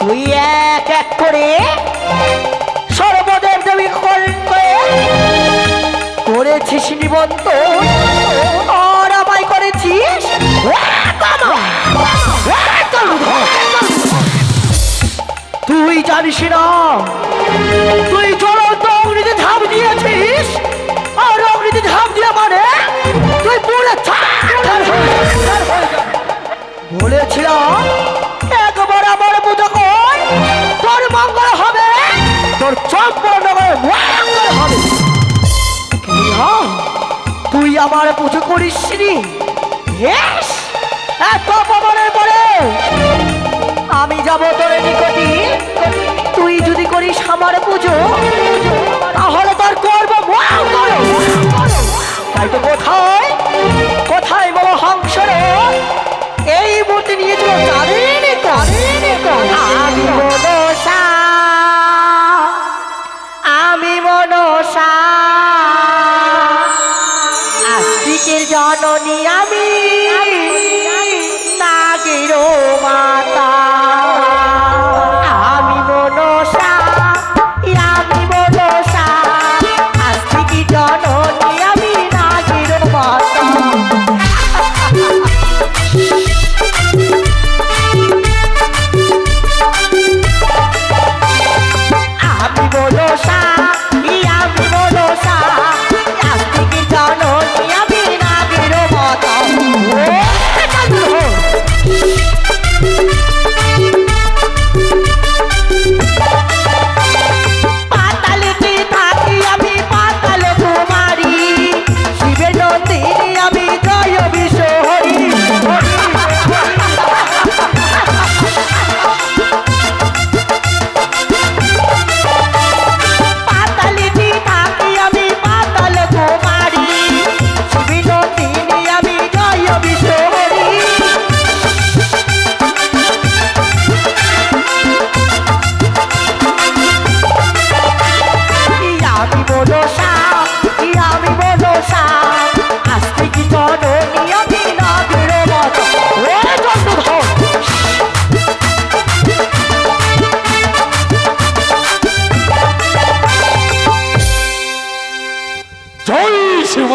তুই এক এক করে সর্বদের দেবী করে করেছিস নিবন্ধ। আর আমায় করেছিস? তুই জানিস না, তুই জ্বলন্ত অগ্নিতে ঝাঁপ দিয়েছিস। আর অগ্নিতে ঝাঁপ দিয়ে মানে তুই পুরো ছাড়। বলেছিলাম একবার আমার পুজো কর তোর মঙ্গল হবে। তোর চম্পন মঙ্গল হবে। তুই আমার পুজো করিস নি এত অপমানের পরে আমি যাব তোর নিকটি। তুই যদি করিস আমার পুজো, তাহলে তোর করব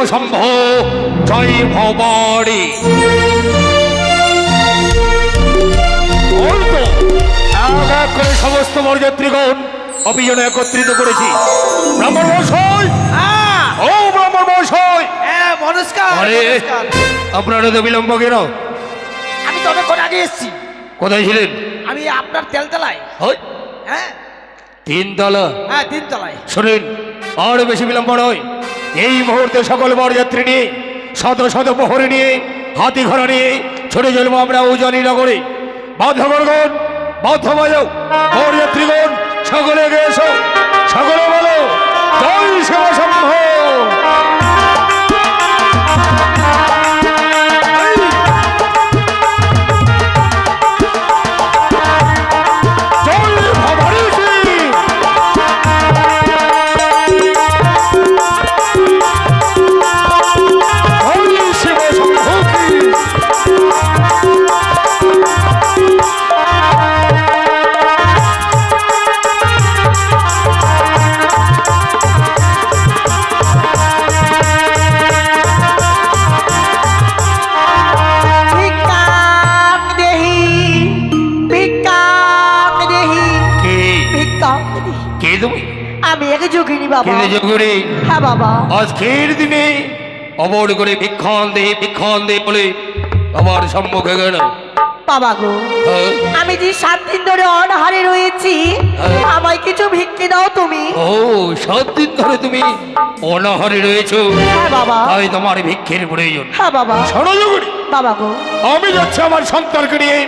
শম্ভ জয় ভবানী। করে সমস্ত বরযাত্রীগণ অভিযানে একত্রিত করেছি। ব্রাহ্মণ মহাশয়! ও ব্রাহ্মণ মহাশয়! হ্যাঁ নমস্কার আরে। আপনারা তো বিলম্ব কেন? আমি তো অনেকক্ষণ আগে এসেছি। কোথায় ছিলেন? আমি আপনার তেলতলায়। হ্যাঁ। তিনতলা? হ্যাঁ তিনতলায়। শুনুন আর বেশি বিলম্ব নয়। এই মুহূর্তে সকল বরযাত্রী নিয়ে, শত শত পোহরে নিয়ে, হাতি ঘোড়া নিয়ে ছুটে চলবো আমরা উজানি নগরে। বাধ্যবর্গণ বাধ্য বাজাও বরযাত্রীগণ, সকলে এগিয়ে এসো, সকলে বলো, জয় শিব শম্ভ। বাবা। হ্যাঁ বাবা। আজকের দিনে অবর করে ভিক্ষণ দে ভিক্ষণ দে বলে আমার সম্মুখে গেল। বাবা গো হ্যাঁ? আমি যে সাত দিন ধরে অনাহারে রয়েছি হ্যাঁ। আমায় কিছু ভিক্ষে দাও তুমি। ও সাত দিন ধরে তুমি অনাহারে রয়েছো। হ্যাঁ বাবা। তাই তোমার ভিক্ষের প্রয়োজন। হ্যাঁ বাবা। যোগরী বাবা গো। আমি যাচ্ছি আমার সন্তানকে নিয়ে।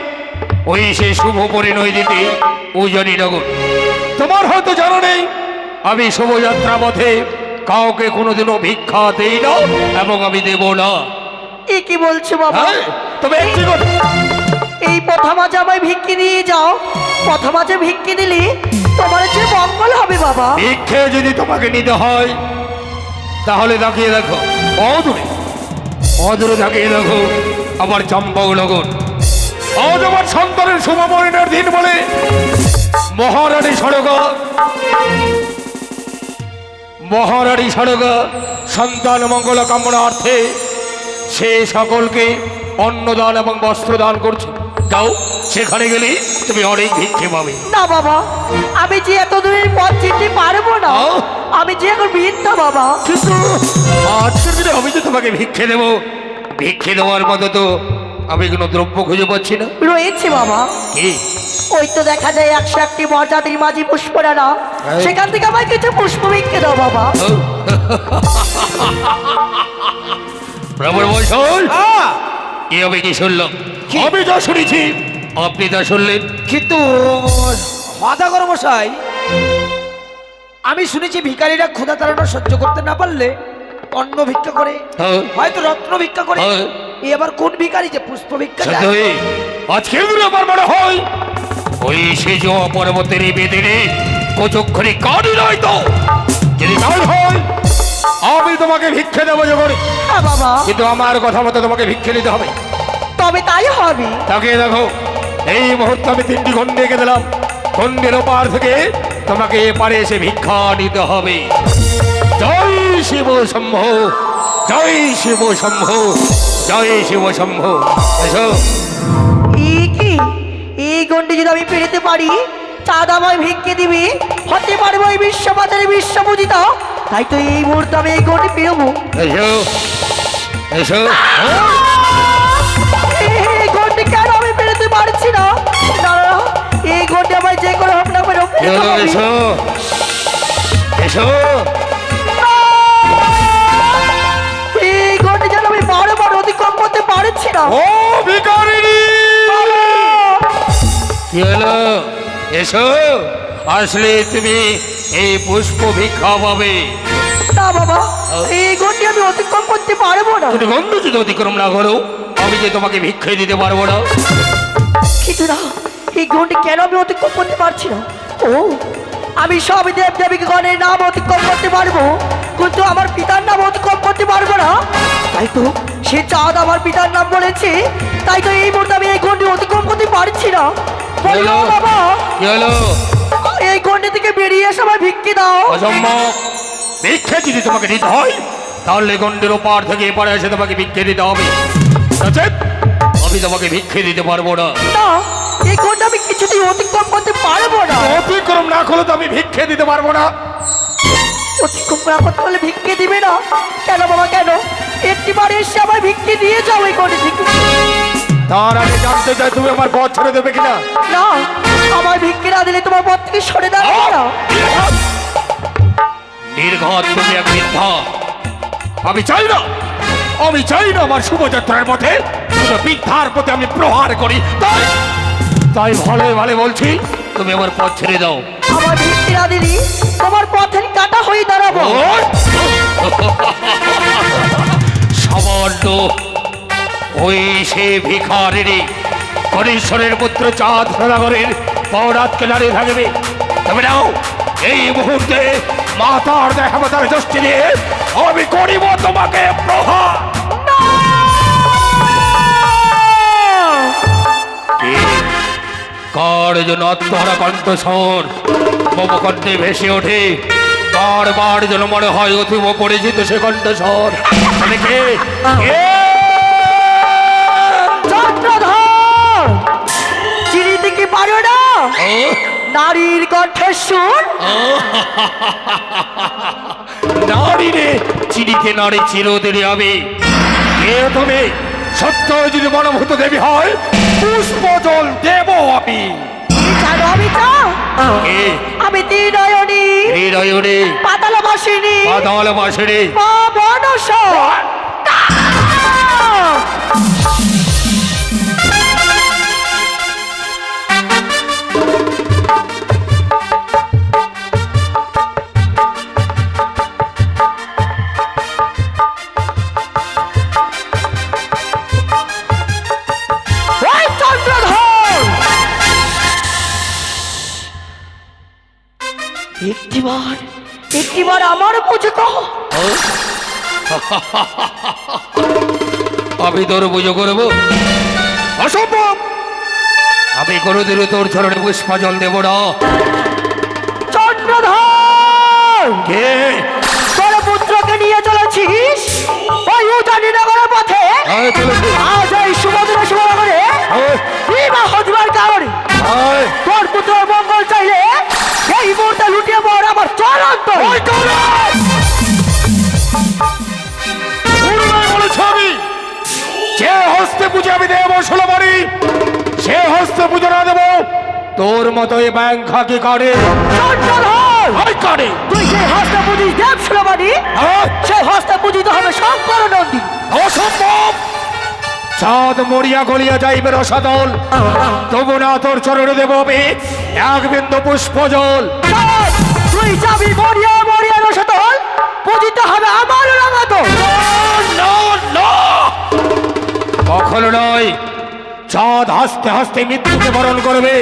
ওই সে শুভ পরিণয় দিতে উজনি নগর। তোমার হয়তো জানা নেই আমি শুভযাত্রা পথে কাউকে কোনোদিনও ভিক্ষা দেই না এবং আমি দেব না। এ কি বলছো বাবা? হ্যাঁ তবে একটি কথা এই পথা মাঝে আমায় ভিক্ষি দিয়ে যাও। পথা মাঝে ভিক্ষি দিলে তোমার যে মঙ্গল হবে বাবা। ভিক্ষে যদি তোমাকে নিতে হয় তাহলে তাকিয়ে দেখো। অদূরে অদূরে তাকিয়ে দেখো আমার চম্পকনগর আজ আমার সন্তানের শুভমরিণের দিন বলে মহারানী সড়ক মহারানী সড়ক সন্তান মঙ্গল কামনার্থে সে সকলকে অন্নদান এবং বস্ত্রদান করছে। যাও সেখানে গেলে তুমি অনেক ভিক্ষে পাবে। না বাবা আমি যে এত দূরের পথ চিনতে পারব না। আমি যে এখন বৃদ্ধা বাবা। কিন্তু আজকের দিনে আমি যে তোমাকে ভিক্ষে দেবো। ভিক্ষে দেওয়ার মতো তো আমি কোনো দ্রব্য খুঁজে পাচ্ছি না। রয়েছে বাবা। কি? ওই তো দেখা যায় একশো একটি মর্যাদার মাঝি পুষ্পরানা। সেখান থেকে আমায় কিছু পুষ্প ভিক্ষে দাও বাবা। প্রবল হ্যাঁ কি আমি কি শুনলাম? আমি যা শুনেছি। আপনি তা শুনলেন? কিন্তু হদা মশাই আমি শুনেছি ভিখারিরা ক্ষুধা তাড়ানো সহ্য করতে না পারলে অন্ন ভিক্ষা করে হ্যাঁ। হয়তো রত্ন ভিক্ষা করে। হ্যাঁ। এ আবার কোন ভিখারি যে পুষ্প ভিক্ষা আজকে আমার মনে হয় ওই সেজ পর্বতের বেদিনে কচক্ষণে কাটি নয় তো? যদি তাই হয় আমি তোমাকে ভিক্ষে দেবো যখন। হ্যাঁ বাবা। কিন্তু আমার কথা মতো তোমাকে ভিক্ষে নিতে হবে। তবে তাই হবে। তাকে দেখো এই মুহূর্তে আমি তিনটি খন্ডে এঁকে দিলাম। খন্ডের ওপার থেকে তোমাকে এপারে এসে ভিক্ষা নিতে হবে। জয় শিব শম্ভ জয় শিব শম্ভ। জয় শিব শম্ভ। এসো। কি? এই গন্ডি যদি আমি পেরেতে পারি চাঁদা আমায় ভিক্ষে দিবি হতে পারব এই বিশ্ববাজারে বিশ্বপূজিতা। তাই তো এই মুহূর্তে আমি এই গন্ডি পেরোবো। এসো। এসো। এই গন্ডি কেন আমি পেরোতে পারছি না? এই গন্ডি আমায় যে করে হোক না এসো। এসো। এসো। আসলে তুমি এই পুষ্প ভিক্ষা পাবে। না বাবা এই গন্ডি আমি অতিক্রম করতে পারব না। তুমি গন্ধ যদি অতিক্রম না করো। আমি যে তোমাকে ভিক্ষে দিতে পারব না। কিন্তু না এই গন্ডি কেন আমি অতিক্রম করতে পারছি না? ও আমি সব দেব দেবীকে গণের নাম অতিক্রম করতে পারব কিন্তু আমার পিতার নাম অতিক্রম করতে পারব না। তাই তো সে চাঁদ আমার পিতার নাম বলেছে তাই তো এই মুহূর্তে আমি এই গন্ডি অতিক্রম করতে পারছি না। কি হলো এই গন্ডি থেকে বেরিয়ে এসে আমার ভিক্ষি দাও। অসম্ভব। ভিক্ষে যদি তোমাকে দিতে হয় তাহলে গন্ডের ওপার থেকে এপারে এসে তোমাকে ভিক্ষে দিতে হবে। নচেৎ আমি তোমাকে ভিক্ষে দিতে পারব না। না এই গন্ডি আমি কিছুতেই অতিক্রম করতে পারব না। অতিক্রম না করলে তো আমি ভিক্ষে দিতে পারব না। অতিক্রম না করতে হলে ভিক্ষে দিবে না। কেন বাবা কেন? একটি বার এসে আমার ভিক্ষে দিয়ে যাও এই গন্ডি থেকে। তার আগে জানতে চাই তুমি আমার পথ ছেড়ে দেবে কিনা। না আমার ভিক্ষে না দিলে তোমার পথ থেকে সরে দাঁড়াবো না নির্ঘাত তুমি এক মিথ্যা। আমি চাই না। আমি চাই না আমার শুভযাত্রার পথে কোনো মিথ্যার পথে আমি প্রহার করি। তাই তাই ভালো ভালো বলছি তুমি আমার পথ ছেড়ে দাও। আমার ভিক্ষে না দিলি তোমার পথের কাটা হয়ে দাঁড়াবো। সামান্য ওই সে ভিখারিনী হরিশ্বরের পুত্র চাঁদ সদাগরের পৌরাতকে দাঁড়িয়ে থাকবে। তবে নাও এই মুহূর্তে মাতার দেখাবতার দৃষ্টি দিয়ে আমি করিব তোমাকে প্রহার। কার যেন আত্মহারা কণ্ঠস্বর? মম কণ্ঠে ভেসে ওঠে। বারবার যেন মনে হয় অথিব পরিচিত সে কণ্ঠস্বর। মানে কে? নারীর কণ্ঠের সুর ও, নারী রে চিনিতে নারী চিরদিনে হবে কে তুমি? সত্য যদি মনোভূত দেবী হয় পুষ্প জল দেব আমি। জানো আমি তা? আমি পাতাল বাসিনী পাতাল মাসেরে মা বনস। আমি তোর পুজো করব। অসম্ভব! আমি কোনোদিনও তোর চরণে পুষ্পাজল দেব না। চন্দ্রধর! কে? তোর পুত্রকে নিয়ে চলেছিস? ওই উজানি নগরের পথে? আজ এই সুমধুর সুমনগরে বিবাহ দিবার কারণে তোর পুত্রের মঙ্গল চাইলে এই মুহূর্তে লুটিয়ে পড় আমার চলন্ত পূর্বে যে হস্তে পুজো আমি দেবো ষোলো বাড়ি সে হস্তে পুজো না দেবো তোর মতো এই ব্যাংক খাকি আই তুই সেই হস্তে পুজিস দেব সুলবানি সেই হস্তে পূজিত হবে নন্দী। অসম্ভব! চাঁদ মরিয়া গলিয়া যাইবে রসাদল তবু না তোর চরণে দেব আমি এক বিন্দু পুষ্প জল। তুই যাবি মরিয়া মরিয়া পূজিত হবে আমার রঙাত কখনো নয়। চাঁদ হাসতে হাসতে মৃত্যুকে বরণ করবে।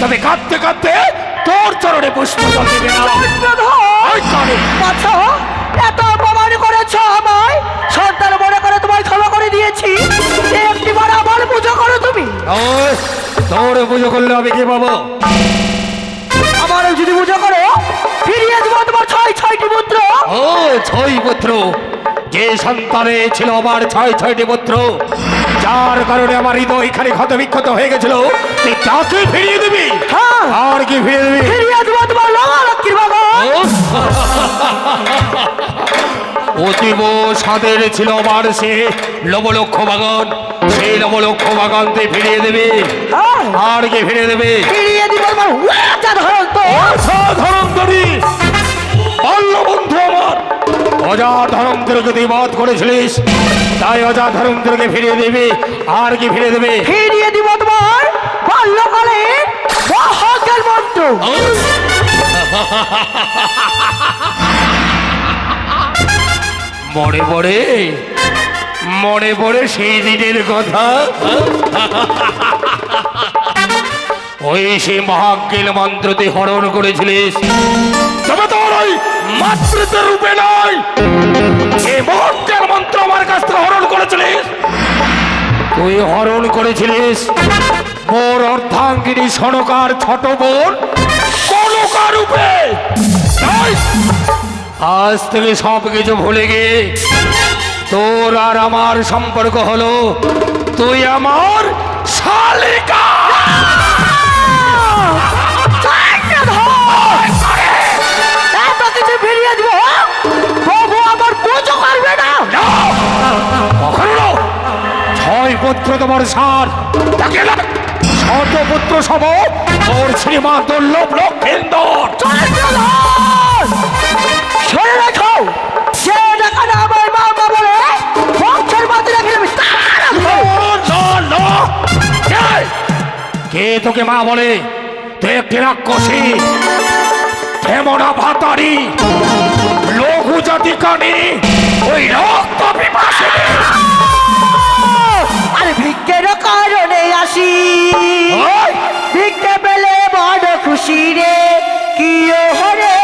তবে কাঁদতে কাঁদতে তোর চরণে পুষ্প এত অপমান করেছ আমায়। সন্তান মনে করে তোমায় ক্ষমা করে দিয়েছি। একটি বার আমার পুজো করো তুমি। তোর পুজো করলে আমি কি পাবো? আমার যদি পুজো করো ফিরিয়ে দেবো তোমার ছয় ছয়টি পুত্র। ও ছয় পুত্র যে সন্তানে ছিল আমার ছয় ছয়টি পুত্র যার কারণে আমার হৃদয় এখানে ক্ষত বিক্ষত হয়ে গেছিল। তুই তাকে ফিরিয়ে দিবি? হ্যাঁ। আর কি ফিরিয়ে দিবি? ফিরিয়ে দেবো তোমার লক্ষ্মীর অতীব সাদের ছিল আমার সে লবলক্ষ বাগান। সেই লবলক্ষ বাগান তুই ফিরিয়ে দেবে? হ্যাঁ। আর কি ফিরিয়ে দেবে? ফিরিয়ে দিব অসাধারণ তরি বাল্য বন্ধু আমার। অজা ধরমদেরকে তুই বধ করেছিলিস তাই অজা ধরমদেরকে ফিরিয়ে দেবে। আর কি ফিরিয়ে দেবে? ফিরিয়ে দিব তোমার মহাজ্ঞান মন্ত্র। মনে পড়ে? মনে পড়ে সেই দিনের কথা? ওই সে মহাজ্ঞেল মন্ত্র তুই হরণ করেছিলিস। তবে তোর ওই মাতৃত্বের রূপে নয়। এই মহাজ্ঞেল মন্ত্র আমার কাছ থেকে হরণ করেছিলিস। তুই হরণ করেছিলিস। মোর অর্ধাঙ্গিনী সনকার ছোট বোন কনকা রূপে। আজ থেকে সব কিছু ভুলে গিয়ে তোর আর আমার সম্পর্ক হলো। তুই আমার শালিকা। ফিরিয়ে দিব প্রভু আমার পুজো করবে না। কখনো ছয় পুত্র তোমার সার। তাকে না পুত্র সব তোর শ্রীমান দুর্লভ লক্ষেন্দর! শুনে রাখো যে টাকাটা আমার মা বলে বংশের মাঝে রেখে দেবে। তার না, না, না। কে? কে তোকে মা বলে? তুই একটি রাক্ষসী। হেমনা ভাতারি লঘু জাতি কানি ওই রক্ত পিপাসিনী আরে ভিক্ষের কারণে আসি। ভিক্ষে পেলে বড় খুশি রে কি হরে?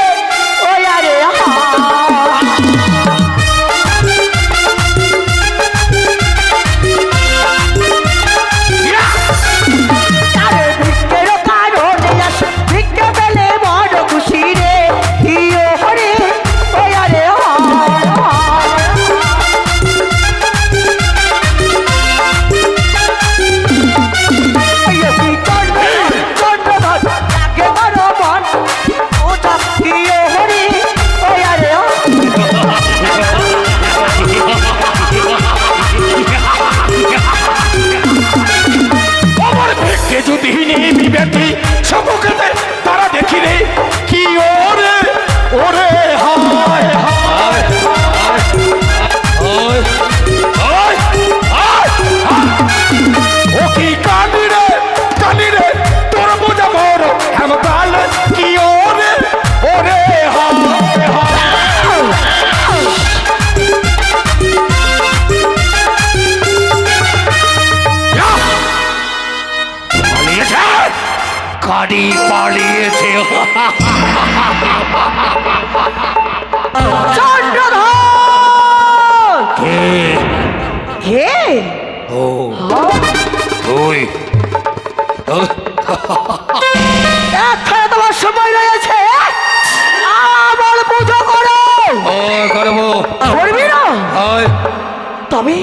স্বামী?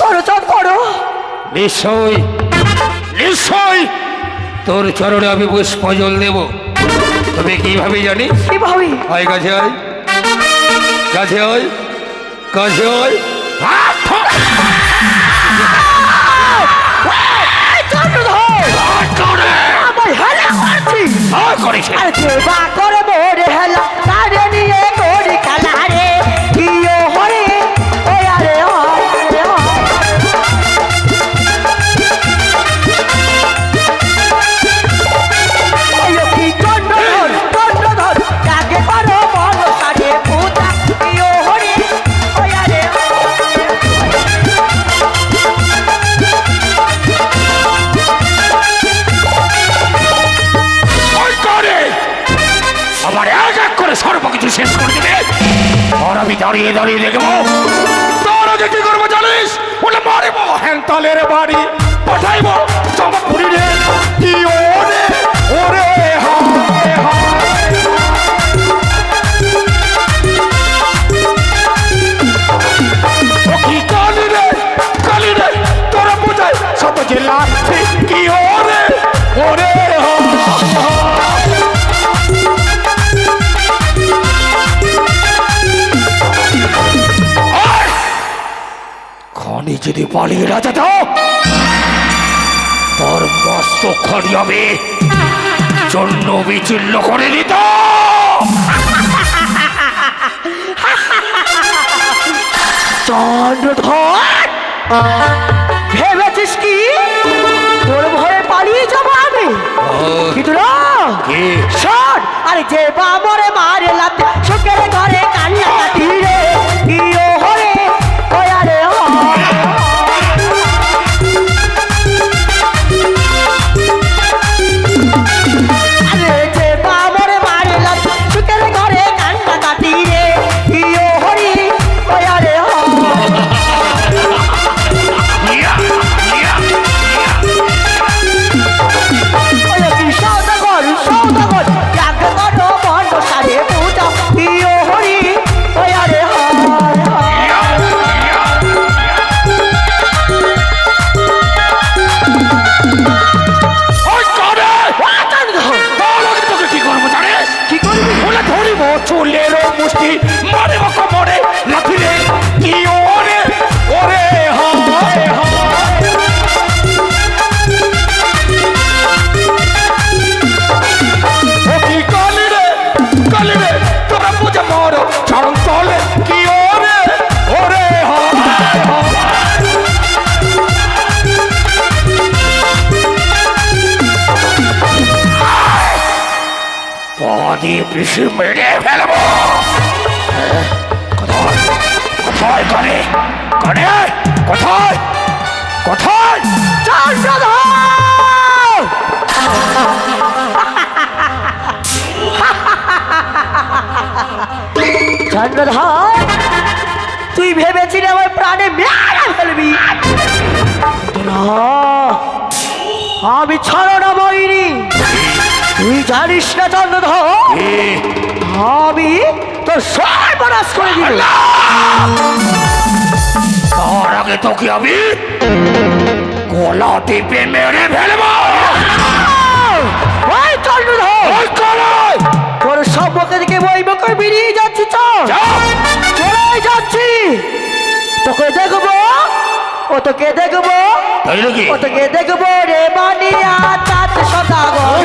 করো চাঁদ করো। নিশ্চয় নিশ্চয় তোর চরণে আমি পুষ্পজল দেব। তবে কীভাবে জানিস কীভাবে? আয় কাছে আয় কাছে আয় কাছে। আরে দেবা করে হেলা। তারে নিয়ে আর আমি দাঁড়িয়ে দাঁড়িয়ে দেখব তোর যদি পালিয়ে না যেত তোর মস্ত খনি হবে জন্য বিচ্ছিন্ন করে দিত। চন্দ্রধর ভেবেছিস কি? তোর ভয়ে পালিয়ে যাব আমি? কিন্তু না কি? শোন আরে যে বাবরে মারে লাতে সুখের ঘরে কান্না কাটি পদি পিসি মেরে ফেলব। কোথায়? কোথায় করে করে কোথায়? কোথায়? চন্দ্রধর তুই ভেবেছিলি আমার প্রাণে মেরে ফেলবি? আমি ছড়না বইনি। তুই জানিস না চন্দ্রধর আমি তোর সর্বনাশ করে দিব। তার আগে তোকে আমি গলা টিপে মেরে ফেলব। ওই চন্দ্রধর ওই কলাই তোর সম্মুখে দিকে বই বকর বেরিয়ে যাচ্ছি চল। চলে যাচ্ছি। তোকে দেখব ও তোকে দেখব ও তোকে দেখব রে বানিয়া চাঁদ সদাগর।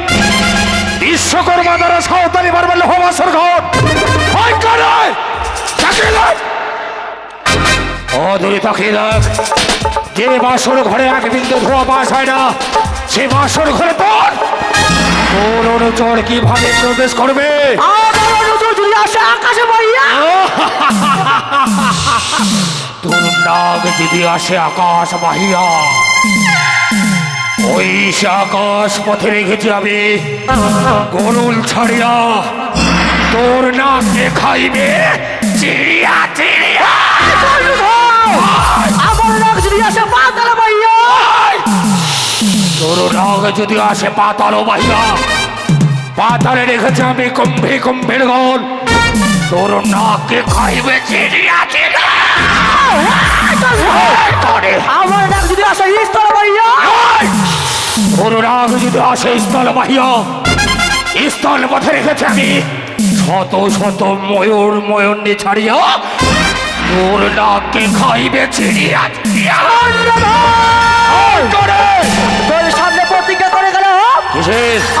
বিশ্বকর্মা দ্বারা সাঁওতালি বারবার লোহবাসর ঘর হয় করে! তাকিয়ে দেখ অদূরে তাকিয়ে দেখ যে বাসর ঘরে এক বিন্দু ধোয়া পাস হয় না সে বাসর ঘরে তোর তোর অনুচর কীভাবে প্রবেশ করবে? আকাশে তোর নাগ যদি আসে আকাশ বাহিয়া ওই আকাশ পথে রেখেছি আমি। গরুল ছাড়িয়া তোর নাকে খাইবে চিড়িয়া চিড়িয়া। আমার নাক যদি আসে পাতালা ভাইয়া তোর নাক যদি আসে পাতালো বাহিয়া পাতালে রেখেছি আমি কুম্ভে কুম্ভের গন তোর নাকে খাইবে চিড়িয়া চিড়িয়া। আমার নাক যদি আসে ইস্তলা ভাইয়া নাক যদি আসে স্থল বাহিয়া স্থল পথে রেখেছি আমি। শত শত ময়ূর ময়ূরনি ছাড়িয়া তোর নাককে খাইবে তোর সামনে প্রতিজ্ঞা করে গেল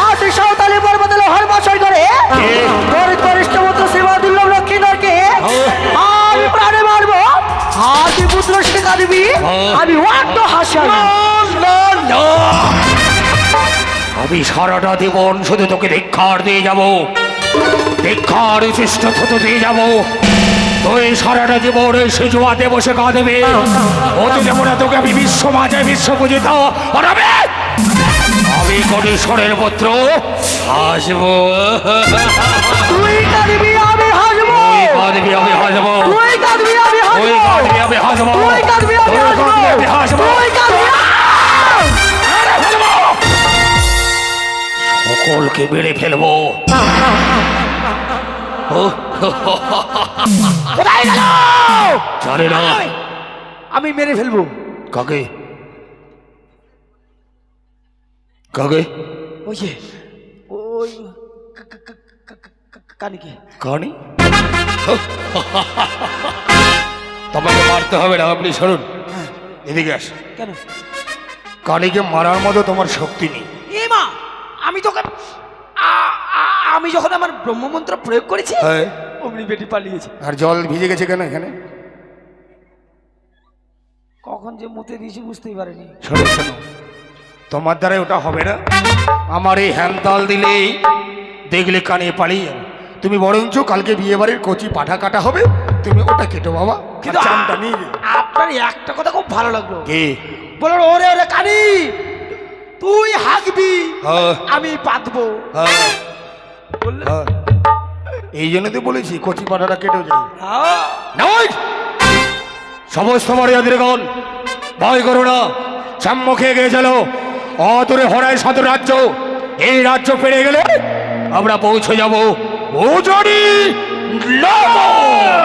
আর তুই সাঁওতালি পর্বতে লোহার বাসর করে কে? তোর কনিষ্ঠ পুত্র শ্রীমা দুর্লভ লক্ষ্মীধরকে আমি প্রাণে মারবো আর তুই পুত্র শেখা দিবি আমি ওয়াক্ত হাসাবি আমি সারাটা জীবন শুধু তোকে ভিক্ষার দিয়ে যাব। ভিক্ষার উচিষ্ট থতো দিয়ে যাব। তুই সারাটা জীবন ওই সিজুয়াতে বসে কাঁদবে। অত যেমন তোকে আমি বিশ্ব মাঝে বিশ্ব পূজিত। আমি কটেশ্বরের পুত্র আসব তুই কাঁদবি আমি হাসবো। তুই কাঁদবি আমি হাসবো। তুই কাঁদবি আমি তুই হাসবো। কাঁদবি আমি হাসবো। তুই কাঁদবি আমি তুই হাসবো। সকলকে মেরে ফেলব? জানে না। আমি মেরে ফেলব। কাকে? কাকে? ওই যে ওই কানিকে। কানি? তোমাকে মারতে হবে না আপনি শুনুন এদিকে আস। কেন? কানিকে মারার মতো তোমার শক্তি নেই। মা! আমি আ- আমি যখন আমার ব্রহ্মমন্ত্র প্রয়োগ করেছি হ্যাঁ। অমনি বেটি পালিয়েছে। আর জল ভিজে গেছে কেন এখানে? কখন যে মুতে দিয়েছি বুঝতেই পারিনি। শোনো শোনো। তোমার দ্বারা ওটা হবে না। আমার এই হ্যান্তাল দিলেই দেখলে কানে পালিয়ে যাবে। তুমি বরঞ্চ কালকে বিয়ে বাড়ির কচি পাঠা কাটা হবে তুমি ওটা কেটো বাবা। কিন্তু। আপনার একটা কথা খুব ভালো লাগল। কে? বলো ওরে ওরে কানি! তুই হাঁকবি হ্যাঁ, আমি পাতবো হ্যাঁ, হ্যাঁ। এই জন্য তো বলেছি কচি পাঠাটা কেটে নয় সমস্ত মর্যাদের গণ ভয় করো না। সম্মুখে এগিয়ে চলো অতরে হরায় শত রাজ্য। এই রাজ্য পেরে গেলে আমরা পৌঁছে যাব। ওজনি নগর